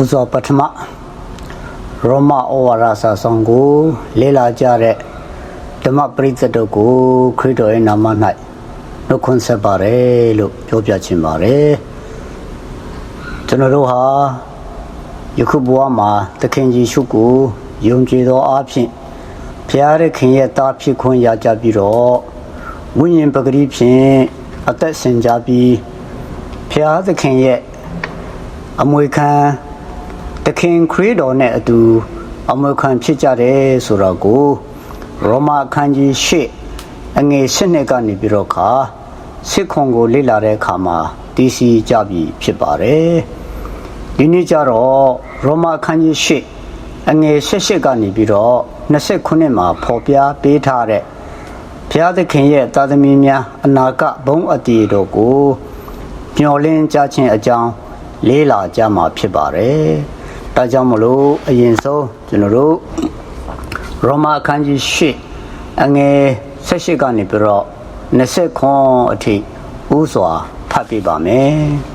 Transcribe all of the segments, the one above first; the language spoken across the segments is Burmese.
ဥစွာပထမရောမဩဝါဒစာဆောင်ကိုလေးလာကြတဲ့ဓမ္မပရိသတ်တို့ကိုခရစ်တော်ရဲ့နာမ၌နှုတ်ခွန်းဆက်ပါတယ်လို့ပြောပြချင်ပါတယ်ကျွန်တော်တို့ဟာယခုဘဝမှာသခင်ယေရှုကိုယုံကြည်သောအဖြစ်ဖျားတဲ့ခင်ရဲ့သားဖြစ်ခွင့်ရကြပြီးတော့ဝိညာဉ်ပဂတိဖြင့်အသက်ရှင်ကြပြီးဖျားသခင်ရဲ့အမွေခံ တခင်ခရစ်တော်နဲ့အတူအမွေခံဖြစ်ကြတယ်ဆိုတော့ကိုရောမအခန်းကြီး၈အငယ်၈နှစ်ကနေပြီးတော့ခါစစ်ခွန်ကိုလေ့လာတဲ့အခါမှာတည်စီကြပြီဖြစ်ပါတယ်ဒီနေ့ကျတော့ရောမအခန်းကြီး၈အငယ်၈၈ကနေပြီးတော့29မှာဖော်ပြပေးထားတဲ့ဘုရားသခင်ရဲ့သာသမီများအနာကဘုံအတ္တိတို့ကိုမျော်လင့်ကြခြင်းအကြောင်းလေးလာကြမှာဖြစ်ပါတယ်။ ဒါကြောင့်မလို့အရင်ဆုံးကျွန်တော်တို့ရောမအခန်းကြီး၈အငယ်၁၈ကနေပြီးတော့20ခွန်အထိဥစွာဖတ်ပြပါမယ်။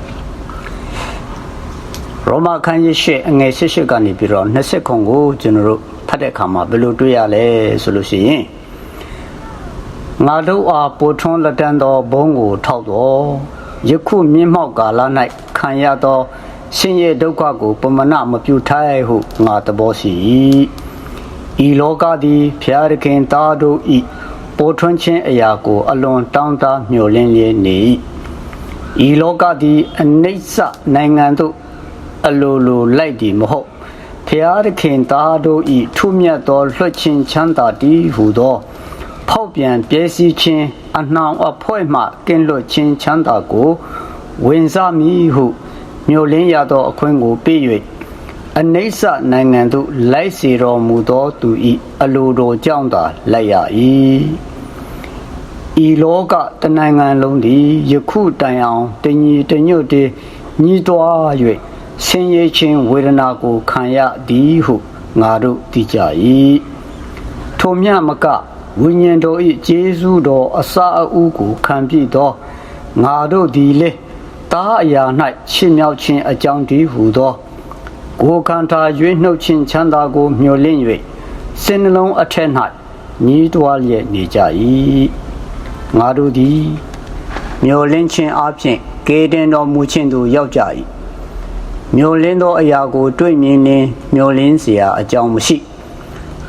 ရောမအခန်းကြီး၈အငယ်၁၈ကနေပြီးတော့20ခွန်ကိုကျွန်တော်တို့ဖတ်တဲ့အခါမှာဘယ်လိုတွေ့ရလဲဆိုလို့ရှိရင်ငါတို့အားပိုထွန်းလက်တန်းသောဘုံကိုထောက်တော်ယခုမြင့်မောက်ကာလ၌ခံရသော ရှင်ရဲ့ဒုက္ခကိုပမနမပြုထိုက်ဟုငါသဘောရှိ၏ဤလောကသည်ဖျားရခင်သားတို့ဤပိုထွန်းခြင်းအရာကိုအလွန်တောင်းတမျှော်လင့်လျက်နေ၏ဤလောကသည်အနိစ္စနိုင်ငံသို့အလိုလိုလိုက်သည်မဟုတ်ဖျားရခင်သားတို့ဤထုမြတ်သောလွှတ်ခြင်းချမ်းသာတည်းဟူသော ဖောက်ပြန်ပြည့်စည်ခြင်းအနှောင်အဖွဲမှကင်းလွတ်ခြင်းချမ်းသာကို ဝင်စားမည်ဟု မျိုးလင်းရသောအခွင့်ကိုပေး၍အနိစ္စနိုင်ငံသို့လိုက်စေတော်မူသောသူ၏အလိုတော်ကြောင့်သာလိုက်ရ၏ဤလောကတနိုင်ငံလုံးသည်ယခုတိုင်အောင်တညီတညွတ်တည်းညီးတွား၍ဆင်းရဲခြင်းဝေဒနာကိုခံရသည်ဟုငါတို့သိကြ၏ထိုမြမကဝိညာဉ်တော်၏ကျေးဇူးတော်အစာအုပ်ကိုခံပြည့်သောငါတို့သည်လေ တားအရာ၌ရှင်းမြောက်ခြင်းအကြောင်းတည်းဟူသောကိုယ်ခန္ဓာရွေးနှုတ်ခြင်းချမ်းသာကိုမျှော်လင့်၍စိတ်နှလုံးအထက်၌ညီးတွားလျက်နေကြ၏ငါတို့သည်မျှော်လင့်ခြင်းအပြင်ကေတင်တော်မူခြင်းသို့ရောက်ကြ၏မျှော်လင့်သောအရာကို တွေ့မြင်လင်မျှော်လင့်เสียအကြောင်းမရှိ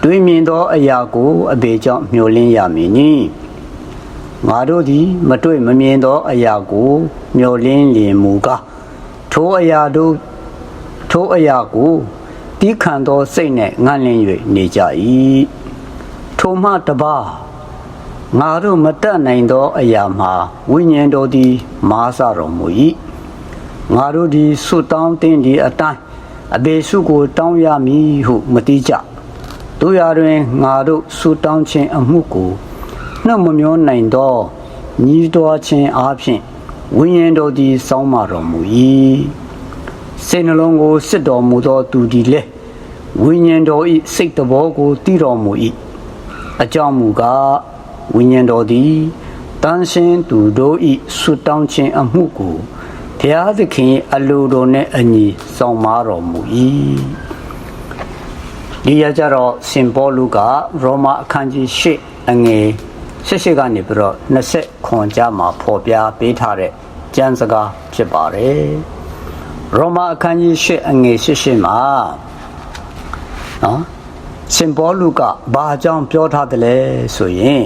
တွေးမြင်သောအရာကိုအဘေကြောင့်မျှော်လင့်ရမည်နီ ငါတို့သည် မတွေ့မမြင်သောအရာကို မျှော်လင့်လျင်မူကားထိုအရာတို့ထိုအရာကိုတီးခံသောစိတ်နှင့်ငန့်လင့်၍နေကြ၏ထိုမှတပါးငါတို့မတတ်နိုင်သောအရာမှာဝိညာဉ်တော်သည် မားစတော်မူ၏ငါတို့သည်ဆုတောင်းတင်းဒီအတိုင်းအဘေစုကိုတောင်းရမည်ဟုမတိကြတို့ရတွင်ငါတို့ဆူတောင်းခြင်းအမှုကို နှုတ်မမျောနိုင်သောညီးတွားခြင်းအားဖြင့်ဝိညာဉ်တော်သည်စောင်းမတော်မူ၏စိတ်နှလုံးကိုစစ်တော်မူသောသူသည်လည်းဝိညာဉ်တော်၏စိတ်တော်ကိုတည်တော်မူ၏အကြောင်းမူကားဝိညာဉ်တော်သည်တန်ရှင်းသူတို့၏ဆူတောင်းခြင်းအမှုကိုဘုရားသခင်၏အလိုတော်နှင့်အညီစောင့်မတော်မူ၏ဒီရကြတော့စင်ပေါလုကရောမအခန်းကြီး၈အငယ် ၈၈ကနေပြီးတော့20ခွန်ကြားမှာဖော်ပြပေးထားတဲ့ကျမ်းစကားဖြစ်ပါတယ်ရောမအခန်းကြီး၈အငယ်၈၈မှာနော်စင်ပေါလုကဘာအကြောင်းပြောထားတယ်လဲဆိုရင်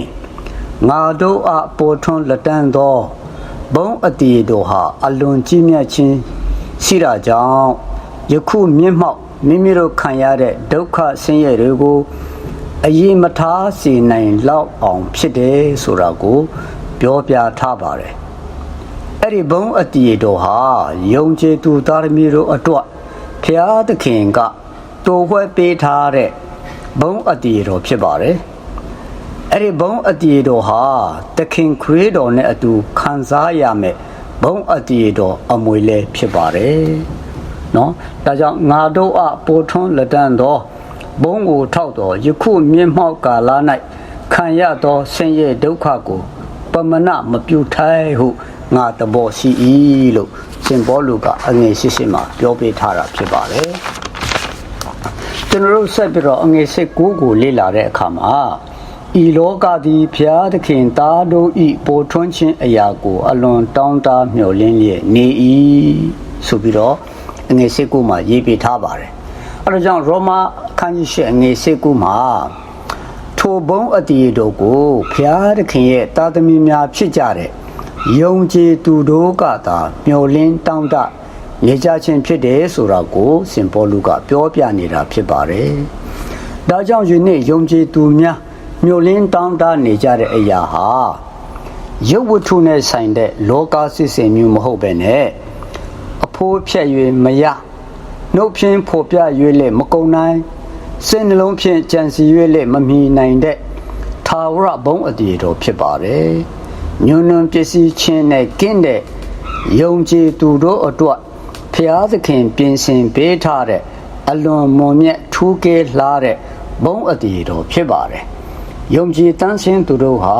ငါတို့အပေါ်ထွန်းလက်တန်းသောဘုံအတီတို့ဟာအလွန်ကြီးမြတ်ခြင်းရှိတာကြောင့်ယခုမြင့်မောက်မိမိတို့ခံရတဲ့ဒုက္ခဆင်းရဲတွေကို အရေးမထားစေနိုင်လောက်အောင်ဖြစ်တယ်ဆိုတာကိုပြောပြထားပါတယ်အဲ့ဒီဘုံအတီတော်ဟာယုံကြည်သူသားသမီးတို့အတွက်ဖျားသခင်ကတိုးခွဲပေးထားတဲ့ဘုံအတီတော်ဖြစ်ပါတယ်အဲ့ဒီဘုံအတီတော်ဟာသခင်ခရစ်တော်နဲ့အတူခံစားရမယ်ဘုံအတီတော်အမွေလဲဖြစ်ပါတယ်နော်ဒါကြောင့်ငါတို့အပိုထွန်းလက်တန်းသော ဘုံကိုထောက်တော်ယခုမြင့်မောက်ကာလ၌ခံရသောဆင်းရဲဒုက္ခကို ပမနမပြုထိုက်ဟုငါတဘောရှိ၏လို့ရှင်ဘောလူကအငယ်ရှိရှိမှာပြောပေးထားတာဖြစ်ပါတယ်ကျွန်တော်တို့ဆက်ပြီးတော့အငယ်စစ်ကိုကိုလေ့လာတဲ့အခါမှာဤလောကသည်ဖျားသခင်သားတို့ဤပိုထွန်းခြင်းအရာကို အလွန်တောင်းတမျှော်လင့်လျက်နေ၏ဆိုပြီးတော့အငယ်စစ်ကိုမှာရေးပေးထားပါတယ် အဲဒါကြောင့်ရောမအခန်းကြီး၈အငယ်စစ်ကိုမှာထိုဘုံအတ္တိတို့ကိုဖျားသခင်ရဲ့တာသမီများဖြစ်ကြတဲ့ယုံကြည်သူတို့ကသာမျှော်လင့်တောင်းတနေကြခြင်းဖြစ်တယ်ဆိုတာကိုစင်ပေါ်လူကပြောပြနေတာဖြစ်ပါတယ်။ဒါကြောင့်ယနေ့ယုံကြည်သူများမျှော်လင့်တောင်းတနေကြတဲ့အရာဟာရုပ်ဝတ္ထုနဲ့ဆိုင်တဲ့လောကစစ်စင်မျိုးမဟုတ်ပဲနဲ့အဖိုးဖြက်၍မရ နှုတ်ဖြင့်ဖော်ပြ၍လည်းမကုံနိုင်စိတ်နှလုံးဖြင့်ကြံစီ၍လည်းမမီနိုင်တဲ့သာဝရဘုံအတည်တော်ဖြစ်ပါတယ်။ညွန်းညွန်းပစ္စည်းချင်းနဲ့ကင်းတဲ့ယုံကြည်သူတို့အတွက်ဖျားသခင်ပြင်ဆင်ပေးထားတဲ့အလွန်မွန်မြတ်ထူးကဲလှတဲ့ဘုံအတည်တော်ဖြစ်ပါတယ်။ယုံကြည်တန်းစင်းသူတို့ဟာ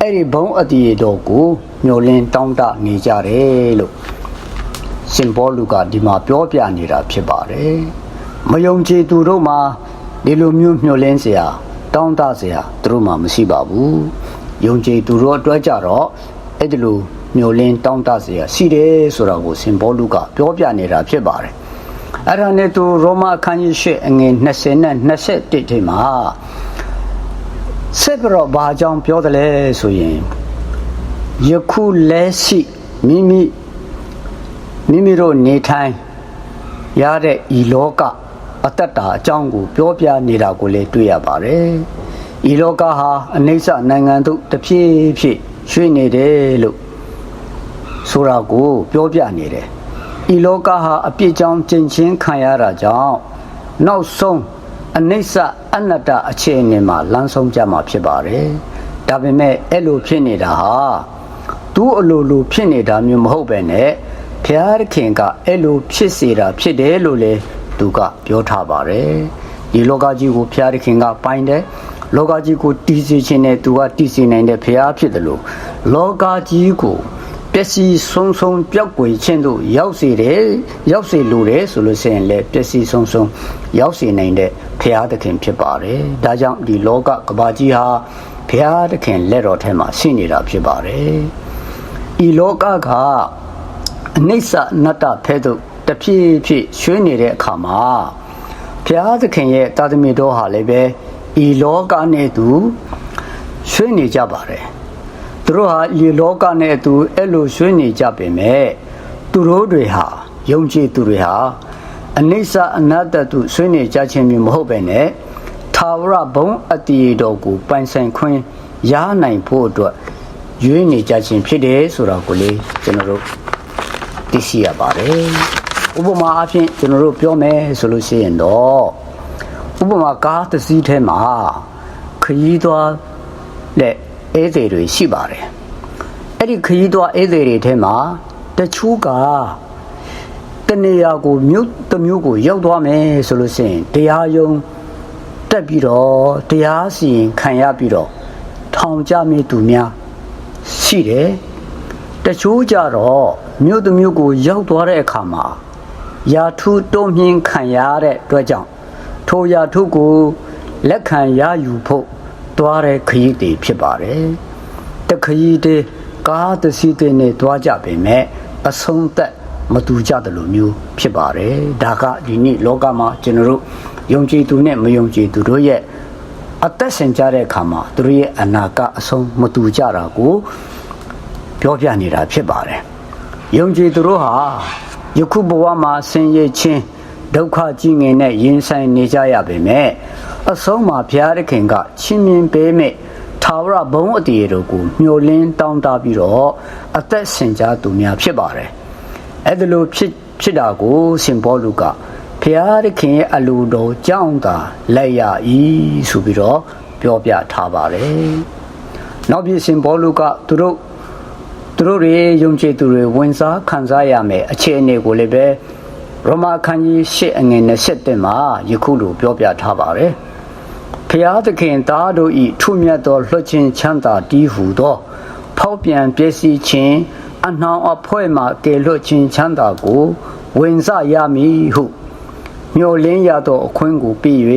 အဲ့ဒီဘုံအတည်တော်ကိုမျှော်လင့်တောင်းတနေကြတယ်လို့ စင်ဘောလူကဒီမှာပြောပြနေတာဖြစ်ပါတယ်မယုံကြည်သူတို့မှာဒီလိုမျိုးမျှော်လင့်စရာတောင်းတစရာသူတို့မှာမရှိပါဘူးယုံကြည်သူတို့အတွက်ကြတော့အဲ့ဒီလိုမျောလင်းတောင်းတစရာရှိတယ်ဆိုတာကိုစင်ဘောလူကပြောပြနေတာဖြစ်ပါတယ်။အဲ့ဒါနဲ့သူရောမအခန်းကြီး၈အငယ်20နဲ့21ထိမှာဆက်ပြီးတော့ဘာကြောင့်ပြောတယ်လဲဆိုရင်ယခုလက်ရှိမိမိ မိမိတို့နေထိုင်ရတဲ့ဤလောကအတ္တတာအကြောင်းကိုပြောပြနေတာကိုလည်းတွေ့ရပါတယ်။ဤလောကဟာအနိစ္စနိုင်ငံတို့တဖြည်းဖြည်းရွှေ့နေတယ်လို့ဆိုတာကိုပြောပြနေတယ်။ဤလောကဟာအပြစ်ကြောင့်ကျင့်ချင်းခံရတာကြောင့်နောက်ဆုံးအနိစ္စအနတ္တအခြေအနေမှာလမ်းဆုံးကြမှာဖြစ်ပါတယ်။ဒါပေမဲ့အဲ့လိုဖြစ်နေတာဟာသူ့အလိုလိုဖြစ်နေတာမျိုးမဟုတ်ပဲနဲ့ ဘုရားခင်ကအဲ့လိုဖြစ်စေတာဖြစ်တယ်လို့လေသူကပြောထားပါတယ်။ဒီလောကကြီးကိုဘုရားခင်ကပိုင်တယ်။လောကကြီးကိုတည်စေခြင်းနဲ့သူကတည်စေနိုင်တဲ့ဘုရားဖြစ်တယ်လို့လောကကြီးကိုပျက်စီးဆုံးဆုံးပျောက်ကွယ်ခြင်းတို့ရောက်စေတယ်ရောက်စေလိုတယ်ဆိုလို့ရှိရင်လည်းပျက်စီးဆုံးဆုံးရောက်စေနိုင်တဲ့ဘုရားသခင်ဖြစ်ပါတယ်။ဒါကြောင့်ဒီလောကကဘာကြီးဟာဘုရားသခင်လက်တော်ထဲမှာရှိနေတာဖြစ်ပါတယ်။ဤလောကက အနိစ္စအနတ္တဖဲသို့တဖြည်းဖြည်းရွှေ့နေတဲ့အခါမှာဘုရားသခင်ရဲ့တာသမီတော်ဟာလည်းပဲဤလောကနဲ့သူရွှေ့နေကြပါတယ်။သူတို့ဟာဤလောကနဲ့အတူအဲ့လိုရွှေ့နေကြပေမဲ့သူတို့တွေဟာယုံကြည်သူတွေဟာအနိစ္စအနတ္တတုဆွေးနေကြခြင်းမျိုးမဟုတ်ပဲနဲ့သာဝရဘုံအတ္တိတော်ကိုပိုင်ဆိုင်ခွင့်ရနိုင်ဖို့အတွက်ရွေးနေကြခြင်းဖြစ်တယ်ဆိုတာကိုလေကျွန်တော်တို့ သိရှိရပါတယ်ဥပမာအဖြစ်ကျွန်တော်တို့ပြောမယ်ဆိုလို့ရှိရင်တော့ဥပမာကားတစ်စီးထဲမှာခရီးသွားလက်ဧည့်သည်တွေရှိပါတယ်အဲ့ဒီခရီးသွားဧည့်သည်တွေထဲမှာတချို့ကတနေရာကိုမြို့တစ်မျိုးကိုရောက်သွားမယ်ဆိုလို့ရှိရင်တရားယုံတက်ပြီးတော့တရားစီရင်ခံရပြီးတော့ထောင်ကြမိသူများရှိတယ် တချို့ကြတော့မြို့တစ်မျိုးကိုရောက်သွားတဲ့အခါမှာယာထုတုံးမြင်ခံရတဲ့အတွက်ကြောင့်ထိုယာထုကိုလက်ခံရယူဖို့တွားတဲ့ခရီးတွေဖြစ်ပါတယ်တခရီးတွေကားတစ်စီးတွေနဲ့တွားကြပေမဲ့အဆုံးသက်မတူကြတယ်လို့မျိုးဖြစ်ပါတယ်ဒါကဒီနေ့လောကမှာကျွန်တော်တို့ယုံကြည်သူနဲ့မယုံကြည်သူတို့ရဲ့အသက်ရှင်ကြတဲ့အခါမှာသူတို့ရဲ့အနာကအဆုံးမတူကြတာကို ပြောပြနေတာဖြစ်ပါတယ်ယုံကြည်သူတို့ဟာယခုဘဝမှာဆင်းရဲခြင်းဒုက္ခကြီးငယ်နဲ့ရင်ဆိုင်နေကြရပေမဲ့အဆုံးမှာဘုရားသခင်ကချင်းမြင်ပေးမဲ့သာဝရဘုံအတည်တို့ကိုမျှော်လင်းတောင်းတပြီးတော့အသက်ရှင်ကြသူများဖြစ်ပါတယ်အဲ့ဒါလိုဖြစ်ဖြစ်တာကိုရှင်ဘောလူကဖျားသခင်ရဲ့အလိုတော်ကြောင့်သာလက်ရ၏ဆိုပြီးတော့ပြောပြထားပါတယ်။နောက်ပြီးရှင်ဘောလူကသူတို့ သူတို့တွေယုံကြည်သူတွေဝင်စားခံစားရမယ်အခြေအနေကိုလည်းပဲရမခန်းကြီးရှစ်အငယ်27မှာယခုလိုပြောပြထားပါတယ်။ဖျားသခင်သားတို့ဤထုမြတ်သောလွှတ်ခြင်းချမ်းသာတည်ဟုသော ဖောက်ပြန်ပျက်စီးခြင်းအနှောင်အဖွဲမှကယ်လွတ်ခြင်းချမ်းသာကိုဝင်စရမည်ဟုမျှော်လင်းရသောအခွင့်ကိုပြည့်၍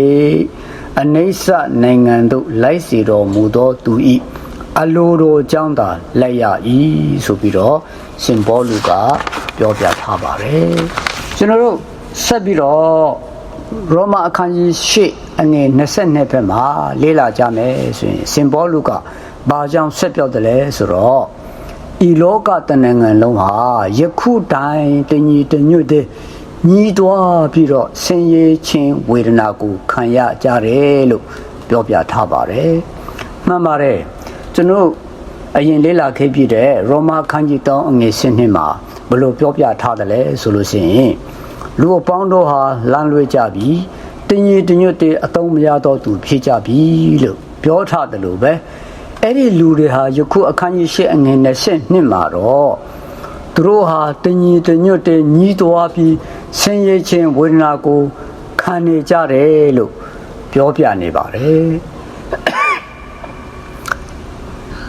အနိစ္စနိုင်ငံသို့လိုက်စီတော်မူသောသူ၏ အလိုတော်ကြောင့်သာလက်ရ၏ဆိုပြီးတော့ရှင်ဘောလူကပြောပြထားပါတယ်ကျွန်တော်တို့ဆက်ပြီးတော့ရောမအခန်းကြီး၈အနေ22ဘက်မှာလေ့လာကြမယ်ဆိုရင်ရှင်ဘောလူကဘာကြောင့်ဆက်ပြောတယ်လဲဆိုတော့ဤလောကတဏ္ဍငံလုံးဟာယခုတိုင်တညီတညွတ်တဲ့ညီးတွားပြီးတော့ဆင်းရဲခြင်းဝေဒနာကိုခံရကြတယ်လို့ပြောပြထားပါတယ်မှန်ပါတယ် ကျွန်တော်အရင်လေးလာခဲ့ပြတဲ့ရောမခန်းကြီးတောင်းအငယ်ရှင်းနှစ်မှာဘယ်လိုပြောပြထားတယ်လဲဆိုလို့ရှိရင်လူအပေါင်းတို့ဟာလမ်းလွဲကြပြီတင်ကြီးတညွတ်တဲ့အတုံးမရတော့သူဖြစ်ကြပြီလို့ပြောထားတယ်လို့ပဲအဲ့ဒီလူတွေဟာယခုအခန်းကြီးရှင်းအငယ်20နှစ်မှာတော့သူတို့ဟာတင်ကြီးတညွတ်တဲ့ညီးတော်ပြီးဆင်းရဲခြင်းဝေဒနာကိုခံနေကြတယ်လို့ပြောပြနေပါတယ်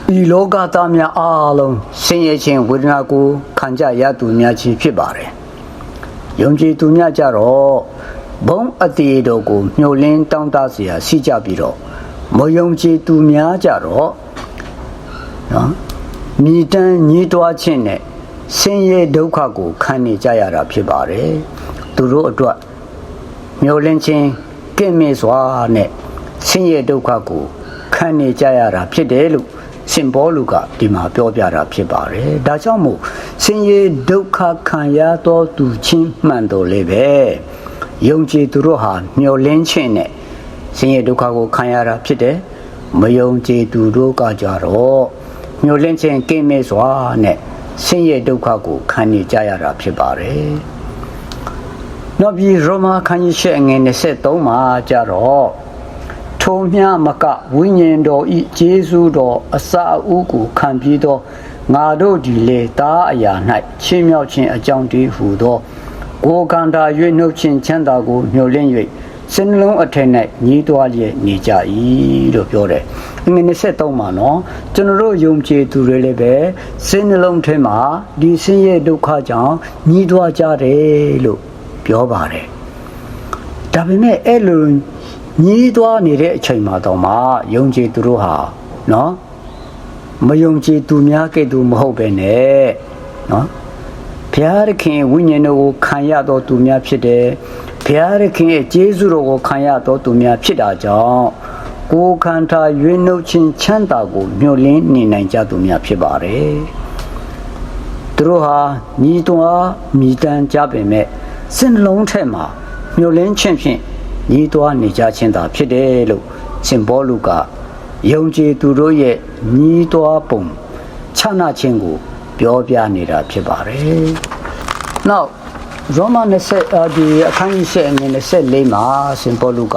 ဒီလောကသားများအားလုံးဆင်းရဲခြင်းဝေဒနာကိုခံကြရသူများချင်းဖြစ်ပါတယ်။ယုံကြည်သူများကြတော့ဘုံအတေတော်ကိုမျှော်လင်းတောင်းတเสียရှိကြပြီးတော့မယုံကြည်သူများကြတော့နော်မိတန်းညှိတွားခြင်းနဲ့ဆင်းရဲဒုက္ခကိုခံနေကြရတာဖြစ်ပါတယ်။သူတို့အတွက်မျှော်လင့်ခြင်းကင့်မေစွာနဲ့ဆင်းရဲဒုက္ခကိုခံနေကြရတာဖြစ်တယ်လို့ ရှင်ဘောလူကဒီမှာပြောပြတာဖြစ်ပါတယ်။ဒါကြောင့်မို့ဆင်းရဲဒုက္ခခံရသောသူချင်းမှန်တော်လေပဲ။ယုံကြည်သူတို့ဟာမျှော်လင့်ခြင်းနဲ့ဆင်းရဲဒုက္ခကိုခံရတာဖြစ်တယ်။မယုံကြည်သူတို့ကကြတော့မျှော်လင့်ခြင်းကင်းမဲ့စွာနဲ့ဆင်းရဲဒုက္ခကိုခံနေကြရတာဖြစ်ပါတယ်။နောက်ပြီးရောမာခန်းကြီးရှက်ငယ်23မှာကြတော့ ထုံမြမကဝိညာဉ်တော်ဤဂျေစုတော်အစာအုပ်ကိုခံပြီးသောငါတို့ဒီလေသားအရာ၌ချင်းမြောက်ခြင်းအကြောင်းတည်းဟူသောကိုယ်ကံတာ၍နှုတ်ခြင်းချမ်းသာကိုမျှော်လင့်၍စင်လုံးအထက်၌ညီးတွားလျက်နေကြ၏လို့ပြောတယ်။ငွေ23မှာနော်ကျွန်တော်တို့ယုံကြည်သူတွေလည်းပဲစင်နှလုံးထဲမှာဒီဆင်းရဲဒုက္ခကြောင့်ညီးတွားကြတယ်လို့ပြောပါတယ်။ဒါပေမဲ့အဲ့လို ညီးသွားနေတဲ့အချိန်မှာတော့မှယုံကြည်သူတို့ဟာနော်မယုံကြည်သူများကဲ့သို့မဟုတ်ပဲနဲ့နော်ဘုရားသခင်ဝိညာဉ်တော်ကိုခံရတော်သူများဖြစ်တယ်ဘုရားသခင်ရဲ့ကျေးဇူးတော်ကိုခံရတော်သူများဖြစ်တာကြောင့်ကိုယ်ခန္ဓာရွေးနှုတ်ခြင်းချမ်းသာကိုမျှော်လင့်နေနိုင်ကြသူများဖြစ်ပါတယ်သူတို့ဟာညီးသွားမိတမ်းကြပေမဲ့စင်လုံးထက်မှာမျှော်လင့်ခြင်းဖြင့် ညီးသွားနေကြခြင်းသာဖြစ်တယ်လို့ရှင်ဘောလူကယုံကြည်သူတို့ရဲ့ညီးသွားပုံခြားနာခြင်းကို ပြောပြနေတာဖြစ်ပါတယ်။နောက်ရောမ20ဒီအခန်းကြီး7အငယ်24မှာရှင်ဘောလူက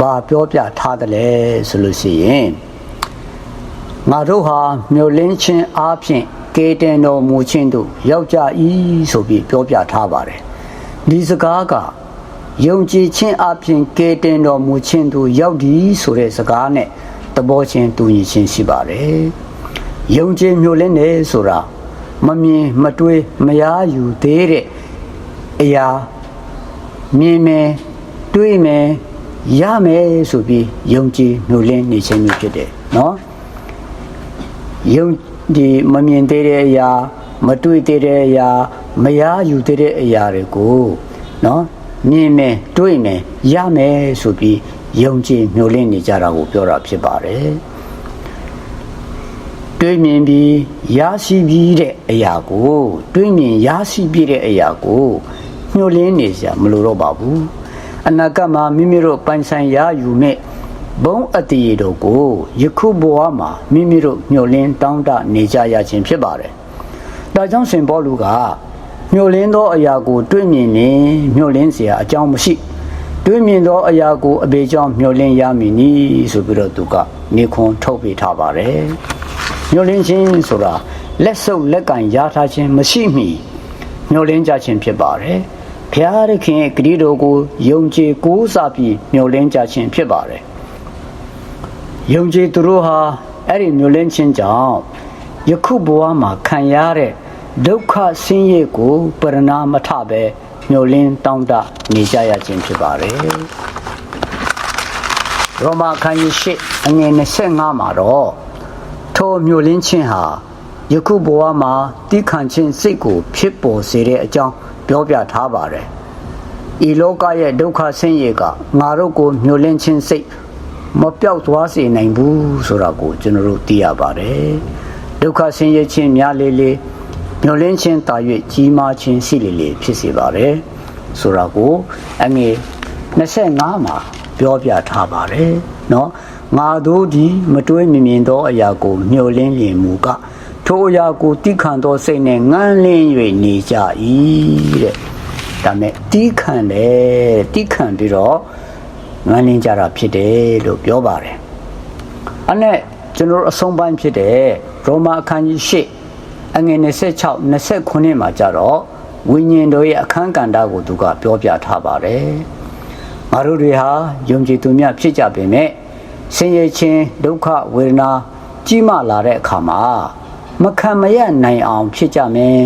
ဘာပြောပြထားတယ်လဲဆိုလို့ရှိရင်ငါတို့ဟာမြို့လင်းချင်းအားဖြင့်ကေတင်တော်မူခြင်းတို့ရောက်ကြ၏ဆိုပြီးပြောပြထားပါတယ်။ဒီစကားက ယုံကြည်ခြင်းအပြင်ကယ်တင်တော်မူခြင်းသို့ရောက်သည်ဆိုတဲ့စကားနဲ့သဘောချင်းတူညီခြင်းရှိပါတယ်။ယုံကြည်မျိုးလင်းနေဆိုတာမမြင်မတွေးမရယူသေးတဲ့အရာမြင်မယ်တွေးမယ်ရမယ်ဆိုပြီးယုံကြည်မျိုးလင်းနေခြင်းမျိုးဖြစ်တယ်နော်။ယုံဒီမမြင်သေးတဲ့အရာ မတွေးသေးတဲ့အရာမရယူသေးတဲ့အရာတွေကိုနော် မြင်မယ်တွေ့မယ်ရမယ်ဆိုပြီးယုံကြည်မျှော်လင့်နေကြတာကိုပြောတာဖြစ်ပါတယ်တွေးမြင်ပြီးရရှိပြီးတဲ့အရာကိုတွေးမြင်ရရှိပြီးတဲ့အရာကိုမျှော်လင့်နေကြမလိုတော့ပါဘူးအနာဂတ်မှာမိမိတို့ပိုင်ဆိုင်ရယူမဲ့ဘုံအတ္တိတို့ကိုယခုဘဝမှာမိမိတို့မျှော်လင့်တောင်းတနေကြရခြင်းဖြစ်ပါတယ်ဒါကြောင့်ရှင်ဘောလူက မျောလင်းသောအရာကိုတွေ့မြင်ရင်မျောလင်းเสียအကြောင်းမရှိတွေ့မြင်သောအရာကိုအဘေကြောင့်မျောလင်းရမည်နီဆိုပြီးတော့သူကနေခွန်ထုတ်ပေးထားပါတယ်မျောလင်းခြင်းဆိုတာလက်ဆုပ်လက်ကင်ရထားခြင်းမရှိမီမျောလင်းကြခြင်းဖြစ်ပါတယ်ဘုရားသခင်ရဲ့ဂရုတော်ကိုယုံကြည်ကိုးစားပြီးမျောလင်းကြခြင်းဖြစ်ပါတယ်ယုံကြည်သူတို့ဟာအဲ့ဒီမျောလင်းခြင်းကြောင့်ယခုဘဝမှာခံရတဲ့ ဒုက္ခဆင်းရဲကိုပရဏာမထပဲမျောလင်းတောင်းတနေကြရခြင်းဖြစ်ပါတယ်ရောမခန်းကြီးရှိအငယ်25မှာတော့ထိုမျောလင်းခြင်းဟာယခုဘဝမှာတိခန့်ခြင်းစိတ်ကိုဖြစ်ပေါ်စေတဲ့အကြောင်းပြောပြထားပါတယ်ဤလောကရဲ့ဒုက္ခဆင်းရဲကငါတို့ကိုမျောလင်းခြင်းစိတ်မပြောက်သွားစေနိုင်ဘူးဆိုတာကိုကျွန်တော်တို့သိရပါတယ်ဒုက္ခဆင်းရဲခြင်းများလေလေ မျောလင်းခြင်းတာ၍ကြီးမားခြင်းရှိလေလေဖြစ်စေပါတယ်ဆိုတာကိုအငယ်25မှာပြောပြထားပါတယ်เนาะငါတို့ဒီမတွေးမမြင်သောအရာကိုမျောလင်းလင်မူကထိုအရာကိုတိခန့်သောစိတ်နဲ့ငန်းလင်း၍နေကြ၏တဲ့ဒါမဲ့တိခန့်တယ်တိခန့်ပြီးတော့ငန်းလင်းကြတာဖြစ်တယ်လို့ပြောပါတယ်အဲ့နဲ့ကျွန်တော်အဆုံးပိုင်းဖြစ်တဲ့ရောမအခန်းကြီး၈ အငယ်26 29မှာကြတော့ဝိညာဉ်တော်ရဲ့အခန်းကဏ္ဍကိုသူကပြောပြထားပါတယ်ငါတို့တွေဟာယုံကြည်သူများဖြစ်ကြပေမဲ့ဆင်းရဲခြင်းဒုက္ခဝေဒနာကြီးမားလာတဲ့အခါမှာမခံမရနိုင်အောင်ဖြစ်ကြမယ်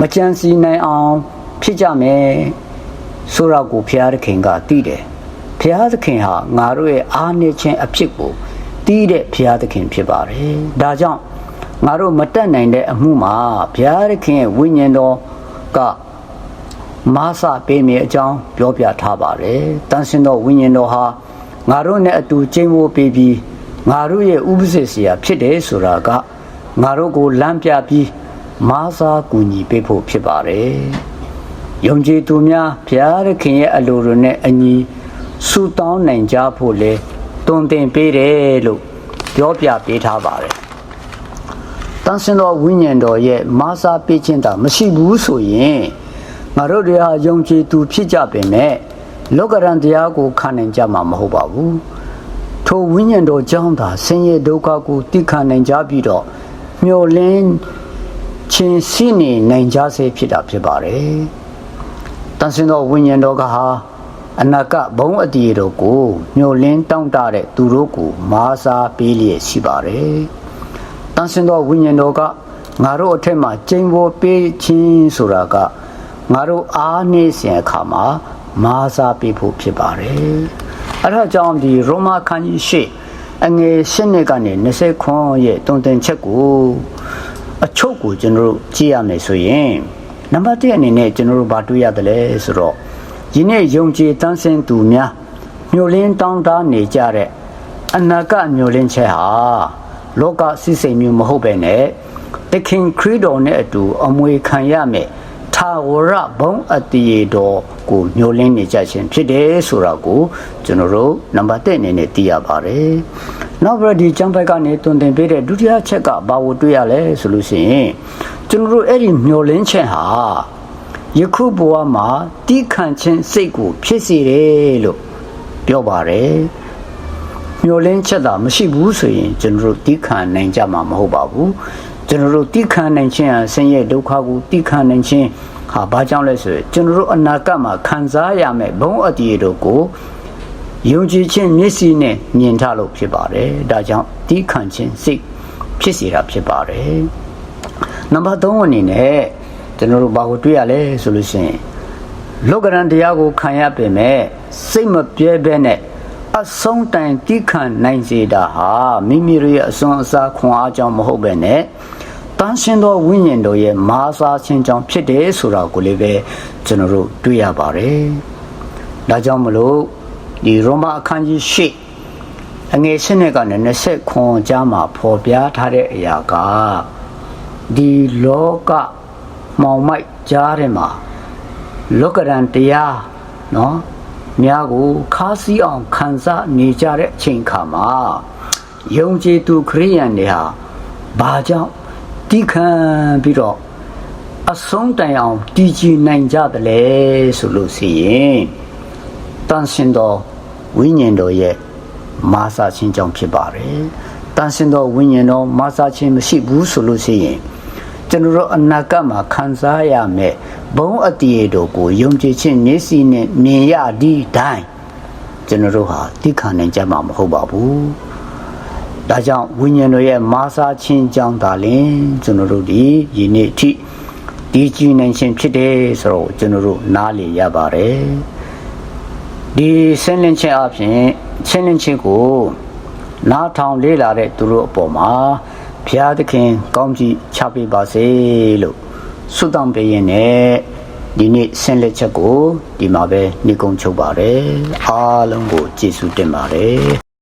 မကြံစီနိုင်အောင်ဖြစ်ကြမယ်ဆိုတော့ကိုဘုရားသခင်ကသိတယ်ဘုရားသခင်ဟာငါတို့ရဲ့အားနည်းခြင်းအဖြစ်ကိုတီးတဲ့ဘုရားသခင်ဖြစ်ပါတယ်ဒါကြောင့် ငါတို့မတက်နိုင်တဲ့အမှုမှာဘုရားသခင်ရဲ့ဝိညာဉ်တော်ကမာစပေးမြေအကြောင်းပြောပြထားပါတယ်တန်ဆင်းသောဝိညာဉ်တော်ဟာငါတို့နဲ့အတူကျင့်ဖို့ပေးပြီးငါတို့ရဲ့ဥပ္ပစေစရာဖြစ်တယ်ဆိုတာကငါတို့ကိုလမ်းပြပြီးမာစာကူညီပေးဖို့ဖြစ်ပါတယ်။ယုံကြည်သူများဘုရားသခင်ရဲ့အလိုတော်နဲ့အညီဆုတောင်းနိုင်ကြဖို့လေတွင်တင်ပေးတယ်လို့ပြောပြပေးထားပါတယ်။ တန်ဆင်းသောဝိညာဉ်တော်ရဲ့မာစာပေးခြင်းတာမရှိဘူးဆိုရင်ငါတို့တွေဟာယုံကြည်သူဖြစ်ကြပေမဲ့လောကရန်တရားကိုခံနိုင်ကြမှာမဟုတ်ပါဘူး။ထိုဝိညာဉ်တော်ကြောင့်သာဆင်းရဲဒုက္ခကိုသိခံနိုင်ကြပြီးတော့မျောလင်းချင်းရှိနေနိုင်ကြစေဖြစ်တာဖြစ်ပါတယ်။တန်ဆင်းသောဝိညာဉ်တော်ကဟာအနာကဘုံအတီတို့ကိုမျောလင်းတောင့်တတဲ့သူတို့ကိုမာစာပေးလျက်ရှိပါတယ်။ တန်ဆင်းသောဝိညာဉ်တော်ကငါတို့အထက်မှာကျိန်ဖို့ပေးခြင်းဆိုတာကငါတို့အားနေစဉ်အခါမှာမာစာပေးဖို့ဖြစ်ပါတယ်။အဲဒါကြောင့်ဒီရောမခန်းကြီးရှိအငယ်၈နှစ်ကနေ20ခွန်ရဲ့တုံတင်ချက်ကိုအချုပ်ကိုကျွန်တော်တို့ကြည့်ရမယ်ဆိုရင်နံပါတ်1အနေနဲ့ကျွန်တော်တို့ဘာတွေ့ရတယ်လဲဆိုတော့ယနေ့ယုံကြည်တန်းစင်သူများ မျိုးလင်းတောင်းတနေကြတဲ့အနာကမျိုးလင်းချက်ဟာ လောကစိစိမ်မျိုးမဟုတ်ပဲနဲ့တခင်ခရစ်တော်နဲ့အတူအမွေခံရမယ်ထာဝရဘုံအတ္တိတော်ကိုညှိုလင်းနေကြခြင်းဖြစ်တယ်ဆိုတာကိုကျွန်တော်တို့နံပါတ်1အနေနဲ့သိရပါတယ်။နောက်ပြီးဒီကျမ်းပိုက်ကနေတွင်တင်ပေးတဲ့ဒုတိယချက်ကဘာကိုတွေ့ရလဲဆိုလို့ရှိရင်ကျွန်တော်တို့အဲ့ဒီညှိုလင်းခြင်းဟာယခုဘဝမှာတိခံခြင်းစိတ်ကိုဖြစ်စေတယ်လို့ပြောပါတယ်။ ညှိုလင်းချက်တာမရှိဘူးဆိုရင်ကျွန်တော်တို့တိခံနိုင်ကြမှာမဟုတ်ပါဘူး။ကျွန်တော်တို့တိခံနိုင်ခြင်းဟာဆင်းရဲဒုက္ခကိုတိခံနိုင်ခြင်းဟာဘာကြောင့်လဲဆိုရင်ကျွန်တော်တို့အနာဂတ်မှာခံစားရမယ်ဘုံအတ္တိတို့ကိုယုံကြည်ခြင်းမျက်စိနဲ့မြင်ထလို့ဖြစ်ပါတယ်ဒါကြောင့်တိခံခြင်းစိတ်ဖြစ်စေတာဖြစ်ပါတယ်နံပါတ်3အနေနဲ့ကျွန်တော်တို့ဘာကိုတွေ့ရလဲဆိုလို့ရှိရင်လောကရန်တရားကိုခံရပေမဲ့စိတ်မပြဲဘဲနဲ့ အဆုံးတိုင်တိခံနိုင်စေတာဟာမိမိရဲ့အစွမ်းအစားခွန်အားကြောင့်မဟုတ်ပဲနဲ့တန်ရှင်သောဝိညာဉ်တော်ရဲ့မာစာခြင်းကြောင့်ဖြစ်တယ်ဆိုတာကိုလည်းပဲကျွန်တော်တို့တွေ့ရပါတယ်။ဒါကြောင့်မလို့ဒီရောမအခန်းကြီး၈အငယ်၈နဲ့ကနေ20ခွန်ကြားမှာဖော်ပြထားတဲ့အရာကဒီလောကမောင်မိုက်ကြားထဲမှာလောကရန်တရားနော် များကိုခါးစည်းအောင်ခံစားနေကြတဲ့အချိန်ခါမှာယုံကြည်သူခရိယန်တွေဟာဘာကြောင့်တိခံပြီးတော့အဆုံးတိုင်အောင်တည်ကြည်နိုင်ကြတယ်လေဆိုလို့စီရင်တန်ရှင်တော်ဝိညာဉ်တော်ရဲ့မာစာခြင်းကြောင့်ဖြစ်ပါတယ်တန်ရှင်တော်ဝိညာဉ်တော်မာစာခြင်းမရှိဘူးဆိုလို့စီရင် ကျွန်တော်တို့အနာဂတ်မှာခံစားရမယ်ဘုံအတ္တိတို့ကိုယုံကြည်ခြင်းမျက်စိနဲ့မြင်ရသည့်တိုင်းကျွန်တော်တို့ဟာတိခံနိုင်ကြမှာမဟုတ်ပါဘူးဒါကြောင့်ဝိညာဉ်တော်ရဲ့မာစာခြင်းကြောင့်ဒါလင်ကျွန်တော်တို့ဒီယနေ့အထိဒီကြည်နိုင်ခြင်းဖြစ်တယ်ဆိုတော့ကျွန်တော်တို့နားလည်ရပါတယ်ဒီဆင်းလင်းခြင်းအပြင်ဆင်းလင်းခြင်းကိုနားထောင်လေးလာတဲ့သူတို့အပေါ်မှာ ဘုရားသခင်ကောင်းကြီးချပေးပါစေလို့ဆုတောင်းပေးရင်လည်းဒီနေ့ဆင်းလက်ချက်ကိုဒီမှာပဲနှိကုံချုပ်ပါတယ်အားလုံးကိုကျေးဇူးတင်ပါတယ်